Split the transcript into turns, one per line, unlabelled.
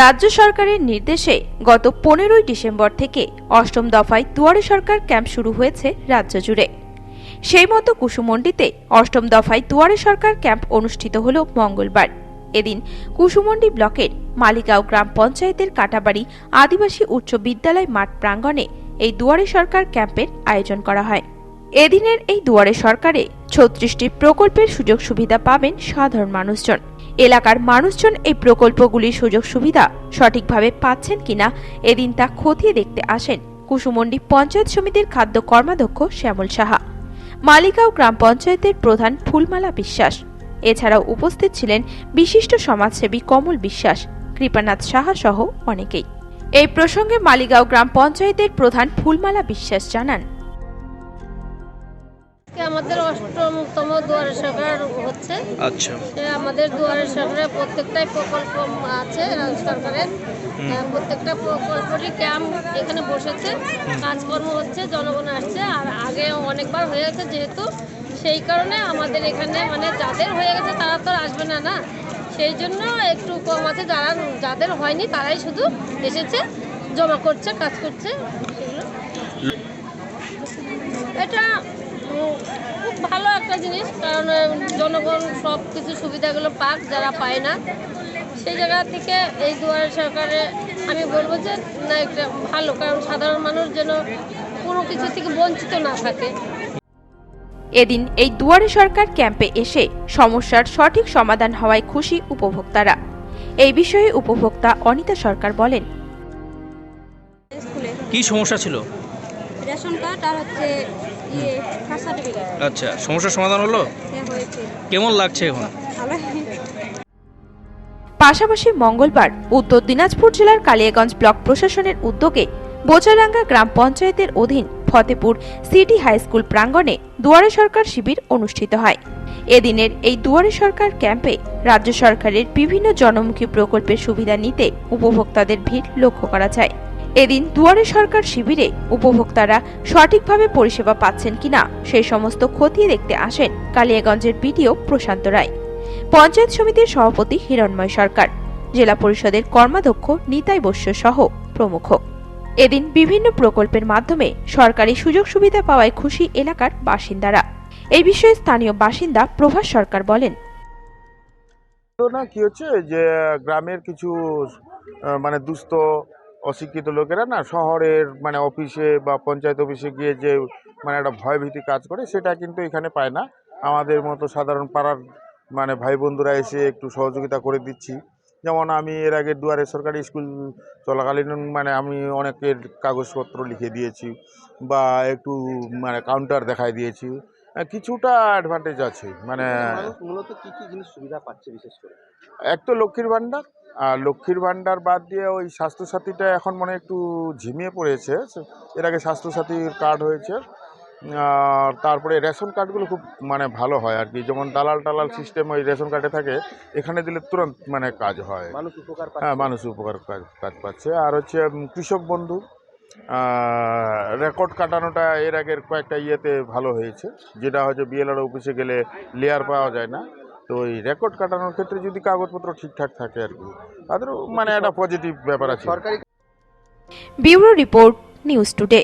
রাজ্য সরকারের নির্দেশে গত পনেরোই ডিসেম্বর থেকে অষ্টম দফায় দুয়ারে সরকার ক্যাম্প শুরু হয়েছে রাজ্য জুড়ে। সেই মতো কুসুমন্ডিতে অষ্টম দফায় দুয়ারে সরকার ক্যাম্প অনুষ্ঠিত হল মঙ্গলবার। এদিন কুসুমন্ডি ব্লকের মালিগাঁও গ্রাম পঞ্চায়েতের কাটাবাড়ি আদিবাসী উচ্চ বিদ্যালয় মাঠ প্রাঙ্গণে এই দুয়ারে সরকার ক্যাম্পের আয়োজন করা হয়। এদিনের এই দুয়ারে সরকারে ছত্রিশটি প্রকল্পের সুযোগ সুবিধা পাবেন সাধারণ মানুষজন। এলাকার মানুষজন এই প্রকল্পগুলির সুযোগ সুবিধা সঠিকভাবে পাচ্ছেন কিনা এদিন তা খতিয়ে দেখতে আসেন কুসুমন্ডি পঞ্চায়েত সমিতির খাদ্য কর্মাধ্যক্ষ শ্যামল সাহা। মালিগাঁও গ্রাম পঞ্চায়েতের প্রধান ফুলমালা বিশ্বাস। এছাড়াও উপস্থিত ছিলেন বিশিষ্ট সমাজসেবী কমল বিশ্বাস, কৃপানাথ সাহা সহ অনেকেই। এই প্রসঙ্গে মালিগাঁও গ্রাম পঞ্চায়েতের প্রধান ফুলমালা বিশ্বাস জানান।
আজকে আমাদের অষ্টমতম দুয়ারে সরকার হচ্ছে।
আচ্ছা।
আমাদের দুয়ারে সরকারের প্রত্যেকটাই প্রকল্প আছে রাজ্য সরকারের। প্রত্যেকটা প্রকল্পেরই ক্যাম্প এখানে বসেছে। কাজকর্ম হচ্ছে জনগণ আসছে আর আগে অনেকবার হয়ে গেছে যেহেতু। সেই কারণে আমাদের এখানে মানে যাদের হয়ে গেছে তারা তো আসবে না না? সেই জন্য একটু কম আছে যারা যাদের হয়নি তারাই শুধু এসেছে জমা করছে কাজ করছে। ভালো একটা জিনিস কারণ জনগণ সব কিছু সুবিধাগুলো পাক যারা পায় না। সেই জায়গা থেকে এই দুয়ারে সরকারে আমি বলব যে না একটা ভালো কারণ সাধারণ মানুষ যেন কোনো কিছু থেকে বঞ্চিত না থাকে।
এদিন এই দুয়ারে সরকার ক্যাম্পে এসে সমস্যার সঠিক সমাধান হওয়ায় খুশি উপভোক্তারা। এই বিষয়ে উপভোক্তা অনিতা সরকার বলেন
কি সমস্যা ছিল?
রেশন কার্ড আর হচ্ছে
আচ্ছা সমস্যার সমাধান হলো? কেমন লাগছে এখন?
পাশাপাশি মঙ্গলবার উত্তর দিনাজপুর জেলার কালিয়াগঞ্জ ব্লক প্রশাসনের উদ্যোগে বোচারাঙ্গা গ্রাম পঞ্চায়েতের অধীন ফতেপুর সিটি হাই স্কুল প্রাঙ্গণে দুয়ারে সরকার শিবির অনুষ্ঠিত হয়। এদিনের এই দুয়ারে সরকার ক্যাম্পে রাজ্য সরকারের বিভিন্ন জনমুখী প্রকল্পের সুবিধা নিতে উপভোক্তাদের ভিড় লক্ষ্য করা যায়। এদিন দুয়ারে সরকার শিবিরে উপভোক্তারা সঠিকভাবে পরিষেবা পাচ্ছেন কিনা সেই সমস্ত খতিয়ে দেখতে আসেন কালিয়াগঞ্জের বিডিও প্রশান্ত রায়। পঞ্চায়েত সমিতির সভাপতি হিরণময় সরকার, জেলা পরিষদের কর্মাধ্যক্ষ নিতাই বস্য সহ প্রমুখ। এদিন বিভিন্ন প্রকল্পের মাধ্যমে সরকারি সুযোগ সুবিধা পাওয়ায় খুশি এলাকার বাসিন্দারা। এই বিষয়ে স্থানীয় বাসিন্দা প্রভাস সরকার বলেন
কি হচ্ছে যে গ্রামের কিছু মানে দুস্থ অশিক্ষিত লোকেরা না শহরের মানে অফিসে বা পঞ্চায়েত অফিসে গিয়ে যে মানে একটা ভয়ভীতি কাজ করে সেটা কিন্তু এখানে পায় না। আমাদের মতো সাধারণ পাড়ার মানে ভাই বন্ধুরা এসে একটু সহযোগিতা করে দিচ্ছি। যেমন আমি এর আগে দুয়ারে সরকারি স্কুল চলাকালীন মানে আমি অনেকের কাগজপত্র লিখে দিয়েছি বা একটু মানে কাউন্টার দেখাই দিয়েছি। কিছুটা অ্যাডভান্টেজ আছে। মানে
মূলত কি কি জিনিস সুবিধা পাচ্ছে বিশেষ করে?
এক তো লক্ষ্মীর ভাণ্ডার আর লক্ষ্মীর ভাণ্ডার বাদ দিয়ে ওই স্বাস্থ্যসাথীটা এখন মানে একটু ঝিমিয়ে পড়েছে। এর আগে স্বাস্থ্যসাথীর কার্ড হয়েছে। আর তারপরে রেশন কার্ডগুলো খুব মানে ভালো হয় আর কি। যেমন দালাল টালাল সিস্টেম ওই রেশন কার্ডে থাকে এখানে দিলে তুরন্ত মানে কাজ হয়।
মানুষ উপকার
হ্যাঁ মানুষ উপকার কাজ কাজ পাচ্ছে। আর হচ্ছে কৃষক বন্ধু রেকর্ড কাটানোটা এর আগের কয়েকটা ইয়েতে ভালো হয়েছে। যেটা হয়তো বিএলআর অফিসে গেলে লেয়ার পাওয়া যায় না। তো ওই রেকর্ড কাটানোর ক্ষেত্রে যদি কাগজপত্র ঠিকঠাক থাকে আর কি, তাদেরও মানে একটা পজিটিভ ব্যাপার আছে।
সরকারি
ব্যুরো রিপোর্ট নিউজ টুডে।